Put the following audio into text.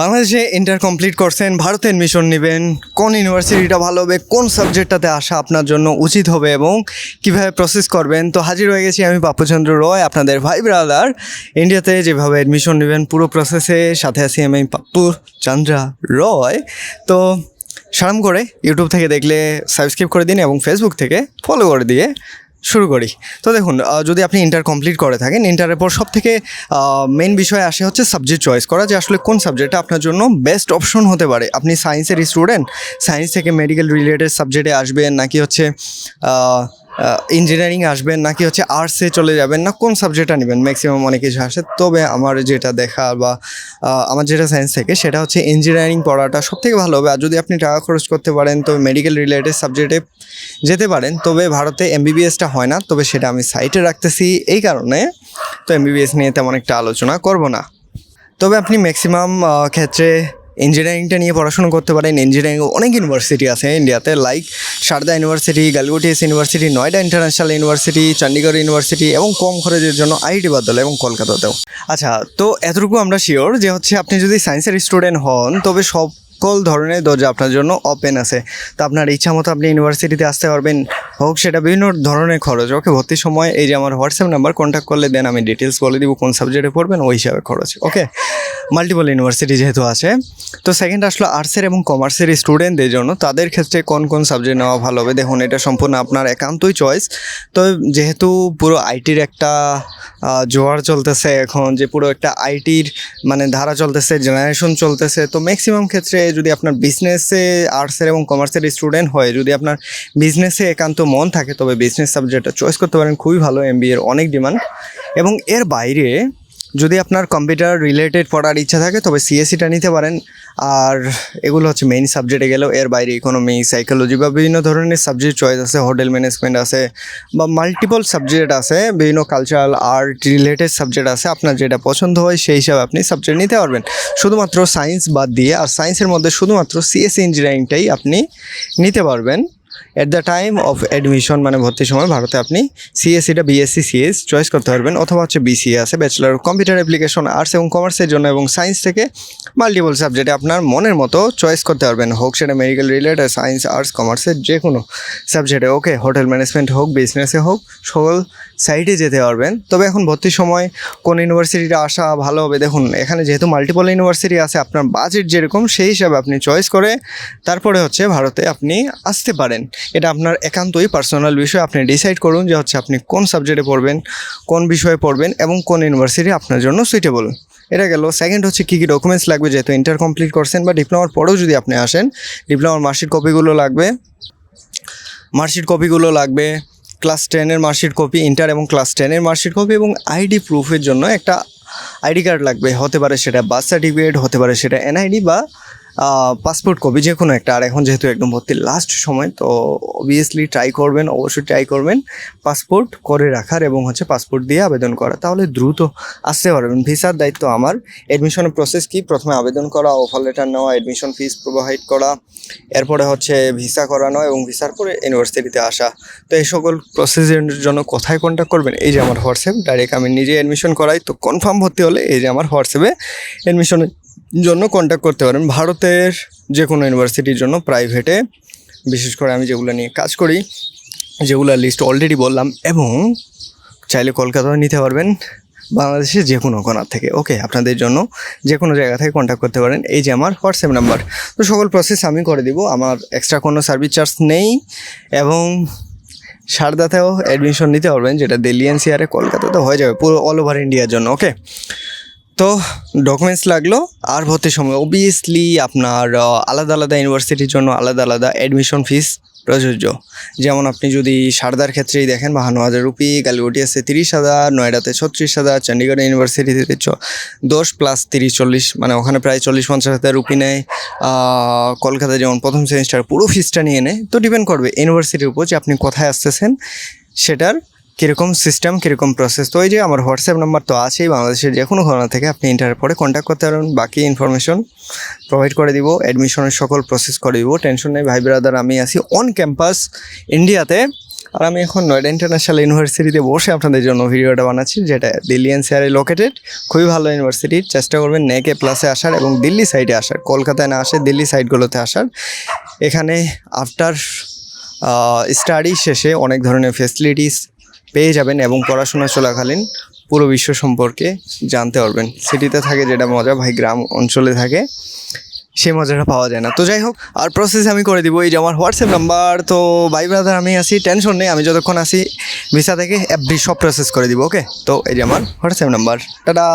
বাংলাদেশে inter complete করছেন, ভারতে অ্যাডমিশন নেবেন, কোন ইউনিভার্সিটিটা ভালো হবে, কোন সাবজেক্টটাতে আসা আপনার জন্য উচিত হবে এবং কীভাবে প্রসেস করবেন? তো হাজির হয়ে গেছি আমি পাপ্পুচন্দ্র রয়, আপনাদের ভাই ব্রাদার ইন্ডিয়াতে যেভাবে অ্যাডমিশন নেবেন, পুরো প্রসেসে সাথে আছি আমি পাপ্পু চন্দ্রা রয়। তো সারাম করে ইউটিউব থেকে দেখলে সাবস্ক্রাইব করে দিন এবং ফেসবুক থেকে ফলো করে দিয়ে শুরু করি। তো দেখুন যদি আপনি ইন্টার কমপ্লিট করে থাকেন ইন্টারের পর সব থেকে মেন বিষয় আসে হচ্ছে সাবজেক্ট চয়েস করা, যে আসলে কোন সাবজেক্টটা আপনার জন্য বেস্ট অপশন হতে পারে। আপনি সায়েন্সের স্টুডেন্ট সায়েন্স থেকে মেডিকেল রিলেটেড সাবজেক্টে আসবেন, নাকি হচ্ছে ইঞ্জিনিয়ারিং আসবেন নাকি হচ্ছে আর্টসে চলে যাবেন না? কোন সাবজেক্টটা নেবেন? ম্যাক্সিমাম অনেক কিছু আসে। তবে আমার যেটা দেখা বা আমার যেটা সায়েন্স থেকে সেটা হচ্ছে ইঞ্জিনিয়ারিং পড়াটা সব থেকে ভালো হবে। আর যদি আপনি টাকা খরচ করতে পারেন তবে মেডিকেল রিলেটেড সাবজেক্টে যেতে পারেন। তবে ভারতে এমবিবিএসটা হয় না। তবে সেটা আমি সাইটে রাখতেছি। এই কারণে তো এমবিবিএস নিয়ে তেমন একটা আলোচনা করব না। তবে আপনি ম্যাক্সিমাম ক্ষেত্রে ইঞ্জিনিয়ারিংটা নিয়ে পড়াশোনা করতে পারেন। ইঞ্জিনিয়ারিং অনেক ইউনিভার্সিটি আছে ইন্ডিয়াতে like Sharda university Galgotias university Noida international university Chandigarh university এবং কম খরচের জন্য আইআইটি বাদল এবং কলকাতাতেও। আচ্ছা তো এতটুকু আমরা শিওর যে হচ্ছে আপনি যদি সায়েন্সের স্টুডেন্ট হন, তবে সব সকল ধরনের দরজা আপনার জন্য ওপেন আছে। তো আপনার ইচ্ছা মতো আপনি ইউনিভার্সিটিতে আসতে পারবেন, হোক সেটা বিভিন্ন ধরনের খরচ। ওকে, ভর্তির সময় এই যে আমার হোয়াটসঅ্যাপ নাম্বার কন্ট্যাক্ট করলে দেন, আমি ডিটেলস বলে দিব কোন সাবজেক্টে পড়বেন, ওই হিসাবে খরচ। ওকে? মাল্টিপল ইউনিভার্সিটি যেহেতু আছে, তো সেকেন্ড আসলো আর্টসের এবং কমার্সের স্টুডেন্টদের জন্য। তাদের ক্ষেত্রে কোন কোন সাবজেক্ট নেওয়া ভালো হবে? দেখুন, এটা সম্পূর্ণ আপনার একান্তই চয়েস তো যেহেতু পুরো আইটির একটা জোয়ার চলতেছে এখন, যে পুরো একটা আইটির মানে ধারা চলতেছে জেনারেশন চলতেছে, তো ম্যাক্সিমাম ক্ষেত্রে যদি আপনার বিজনেসে আর্টসের এবং কমার্সের স্টুডেন্ট হয়, যদি আপনার বিজনেসে একান্ত মন থাকে, তবে বিজনেস সাবজেক্টটা চয়েস করতে পারেন। খুবই ভালো এম এর অনেক ডিমান্ড এবং এর বাইরে যদি আপনার কম্পিউটার রিলেটেড পড়ার ইচ্ছা থাকে, তবে সিএসসিটা নিতে পারেন। আর এগুলো হচ্ছে মেইন সাবজেক্টে গেলেও এর বাইরে ইকোনমি সাইকোলজি বা বিভিন্ন ধরনের সাবজেক্ট চয়েস আছে হোটেল ম্যানেজমেন্ট আছে, বা মাল্টিপল সাবজেক্ট আছে, বিভিন্ন কালচারাল আর্ট রিলেটেড সাবজেক্ট আছে, আপনার যেটা পছন্দ হয় সেই হিসাবে আপনি সাবজেক্ট নিতে পারবেন। শুধুমাত্র সায়েন্স বাদ দিয়ে, আর সায়েন্সের মধ্যে শুধুমাত্র সিএসসি ইঞ্জিনিয়ারিংটাই আপনি নিতে পারবেন। At the time of admission মানে ভর্তির সময় ভারতে আপনি সিএসসিটা বিএসসি সিএস চয়েস করতে পারবেন, অথবা হচ্ছে বিসিএ আছে ব্যাচেলার কম্পিউটার অ্যাপ্লিকেশন আর্টস এবং কমার্সের জন্য এবং সায়েন্স থেকে মাল্টিপল সাবজেক্টে আপনার মনের মতো চয়েস করতে পারবেন। হোক সেটা মেডিকেল রিলেটেড সায়েন্স আর্টস কমার্সের যে কোনো সাবজেক্টে ওকে হোটেল ম্যানেজমেন্ট হোক বিজনেসে হোক, সকল সাইডে যেতে পারবেন। তবে এখন ভর্তির সময়, কোন ইউনিভার্সিটিটা আসা ভালো হবে, দেখুন, এখানে যেহেতু মাল্টিপল ইউনিভার্সিটি আছে, আপনার বাজেট যেরকম, সেই হিসাবে আপনি চয়েস করে তারপরে হচ্ছে ভারতে আপনি আসতে পারেন। এটা আপনার একান্তই পার্সোনাল বিষয়, আপনি ডিসাইড করুন যে হচ্ছে আপনি কোন সাবজেক্টে পড়বেন, কোন বিষয়ে পড়বেন এবং কোন ইউনিভার্সিটি আপনার জন্য সুইটেবল এটা গেল। সেকেন্ড হচ্ছে কী কী ডকুমেন্টস লাগবে, যেহেতু ইন্টার কমপ্লিট করছেন বা ডিপ্লোমার পরেও যদি আপনি আসেন ডিপ্লোমার মার্কশিট কপিগুলো লাগবে মার্কশিট কপিগুলো লাগবে ক্লাস টেনের মার্কশিট কপি, ইন্টার এবং ক্লাস টেনের মার্কশিট কপি এবং আইডি প্রুফের জন্য একটা আইডি কার্ড লাগবে। হতে পারে সেটা বার্থ সার্টিফিকেট, হতে পারে সেটা এনআইডি বা পাসপোর্ট কপি যে কোনো একটা, আর এখন যেহেতু একদম ভর্তির লাস্ট সময়, তো অবভিয়াসলি ট্রাই করবেন, অবশ্যই ট্রাই করবেন পাসপোর্ট করে রাখার এবং হচ্ছে পাসপোর্ট দিয়ে আবেদন করা। তাহলে দ্রুত আসতে পারবেন। ভিসার দায়িত্ব আমার। অ্যাডমিশনের প্রসেস কি? প্রথমে আবেদন করা অফার লেটার নেওয়া অ্যাডমিশন ফিস প্রোভাইড করা, এরপরে হচ্ছে ভিসা করানো এবং ভিসার পরে ইউনিভার্সিটিতে আসা। তো এই সকল প্রসেসের জন্য কোথায় কন্ট্যাক্ট করবেন? এই যে আমার হোয়াটসঅ্যাপ ডাইরেক্ট আমি নিজে অ্যাডমিশন করাই। তো কনফার্ম ভর্তি হলে এই যে আমার হোয়াটসঅ্যাপে অ্যাডমিশনের জন্য কন্ট্যাক্ট করতে পারেন। ভারতের যে কোনো ইউনিভার্সিটির জন্য প্রাইভেটে বিশেষ করে আমি যেগুলো নিয়ে কাজ করি যেগুলো লিস্ট অলরেডি বললাম এবং চাইলে কলকাতাও নিতে পারবেন। বাংলাদেশের যে কোনো কোনার থেকে। ওকে আপনাদের জন্য যে কোনো জায়গা থেকে কন্ট্যাক্ট করতে পারেন। এই যে আমার হোয়াটসঅ্যাপ নাম্বার তো সকল প্রসেস আমি করে দিব। আমার এক্সট্রা কোনো সার্ভিস চার্জ নেই এবং সারদাতেও অ্যাডমিশন নিতে পারবেন, যেটা দিল্লি এনসিআরে কলকাতাতে হয়ে যাবে। পুরো অল ওভার ইন্ডিয়ার জন্য। ওকে তো ডকুমেন্টস লাগল আর ভর্তির সময়। অবভিয়াসলি আপনার আলাদা আলাদা ইউনিভার্সিটির জন্য আলাদা আলাদা অ্যাডমিশন ফিস প্রযোজ্য। যেমন আপনি যদি সারদার ক্ষেত্রেই দেখেন বাহান্ন হাজার রুপি গালিউটিয়াসে তিরিশ হাজার নয়ডাতে ছত্রিশ হাজার চণ্ডীগড় ইউনিভার্সিটিতে দশ প্লাস তিরিশ চল্লিশ মানে ওখানে প্রায় চল্লিশ পঞ্চাশ হাজার রুপি নেয়। আহ, কলকাতায় যেমন প্রথম সেমিস্টার পুরো ফিসটা নিয়ে নেয়। তো ডিপেন্ড করবে ইউনিভার্সিটির উপর যে আপনি কোথায় আসতেছেন সেটার কীরকম সিস্টেম কীরকম প্রসেস তো ওই যে আমার হোয়াটসঅ্যাপ নাম্বার তো আছেই, বাংলাদেশের যে কোনো ঘটনা থেকে আপনি ইন্টারের পরে কন্ট্যাক্ট করতে পারেন। বাকি ইনফরমেশন প্রোভাইড করে দিব অ্যাডমিশনের সকল প্রসেস করে দিব। টেনশন নেই, ভাই ব্রাদার আমি আছি অন ক্যাম্পাস ইন্ডিয়াতে আর আমি এখন নয়ডা ইন্টারন্যাশনাল ইউনিভার্সিটিতে বসে আপনাদের জন্য ভিডিওটা বানাচ্ছি, যেটা দিল্লি এনসিআরে লোকেটেড খুবই ভালো ইউনিভার্সিটি চেষ্টা করবেন নেকে প্লাসে আসার এবং দিল্লি সাইডে আসার, কলকাতায় না আসে, দিল্লি সাইডগুলোতে আসার। এখানে আফটার স্টাডি শেষে অনেক ধরনের ফেসিলিটিস পেয়ে যাবেন এবং পড়াশোনা চলাকালীন পুরো বিশ্ব সম্পর্কে জানতে পারবেন। সিটিতে থাকে যেটা মজা, ভাই গ্রাম অঞ্চলে থাকে, সে মজাটা পাওয়া যায় না। তো যাই হোক, আর প্রসেস আমি করে দিব। এই যে আমার হোয়াটসঅ্যাপ নাম্বার তো ভাই ব্রাদার আমি আসি টেনশন নেই, আমি যতক্ষণ আসি ভিসা থেকে এভরি সব প্রসেস করে দিব ওকে তো এই যে আমার হোয়াটসঅ্যাপ নাম্বার টাটা!